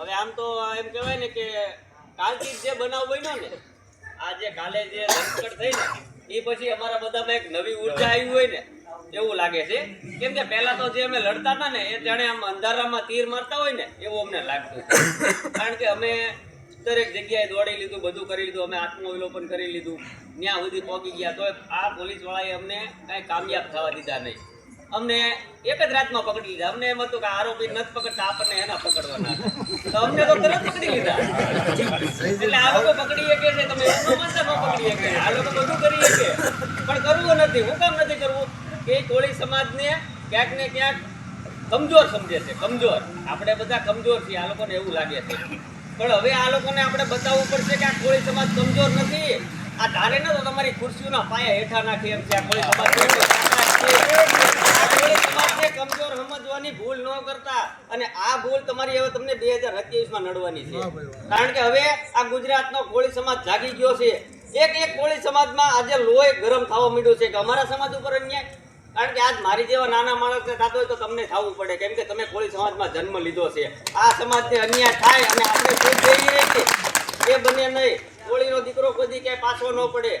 હવે આમ તો એમ કહેવાય ને કે કાલથી જે બનાવ બન્યો ને, આ જે કાલે જે સંકટ થઈ ને, એ પછી અમારા બધામાં એક નવી ઊર્જા આવી હોય ને, એવું લાગે છે. કેમ કે પહેલા તો જે અમે લડતા હતા ને, એ જાણે આમ અંધારામાં તીર મારતા હોય ને, એવું અમને લાગતું કારણ કે અમે દરેક જગ્યાએ દોડી લીધું, બધું કરી લીધું, અમે આત્મવિલોપન કરી લીધું. ત્યાં સુધી પહોંચી ગયા તો આ પોલીસ વાળાએ અમને કાંઈ કામયાબ થવા દીધા નહીં. અમને એક જ રાતમાં પકડી લીધા. અમને એમ હતું કે આરોપી નથી પકડતા, આપણને એના પકડવાના તો અમને તો તરત પકડી લીધા. એટલે આ લોકો પકડી શકે છે, તમે ન પકડી શકે. આ લોકો બધું કરી શકે. પણ કરવું નથી. હું કામ નથી કરવું? કે કોળી સમાજને ક્યાંક ને ક્યાંક કમજોર સમજે છે. કમજોર. આપણે બધા કમજોર છીએ. આ લોકોને એવું લાગે છે. પણ હવે આ લોકોને આપણે બતાવવું પડશે કે આ કોળી સમાજ કમજોર નથી. આ ધારે ન તો તમારી ખુરશીઓના પાયા હેઠા નાખી એમ છે. આ સમાજને કમજોર સમજવાની ભૂલ ન કરતા અને આ ભૂલ તમારી હવે તમને બે હજારમાં નડવાની છે. કારણ કે હવે આ ગુજરાતનો કોળી સમાજ જાગી ગયો છે. એક એક કોળી સમાજમાં આજે લોહી ગરમ થવા માંડ્યું છે કે અમારા સમાજ ઉપર અન્યાય? કારણ કે આજ મારી જેવા નાના માણસને થતો હોય તો તમને થવું પડે. કેમ કે તમે કોળી સમાજમાં જન્મ લીધો છે. આ સમાજને અન્યાય થાય અને આપણે શું એ બને નહીં. કોળીનો દીકરો કોઈ ક્યાંય પાછો ન પડે.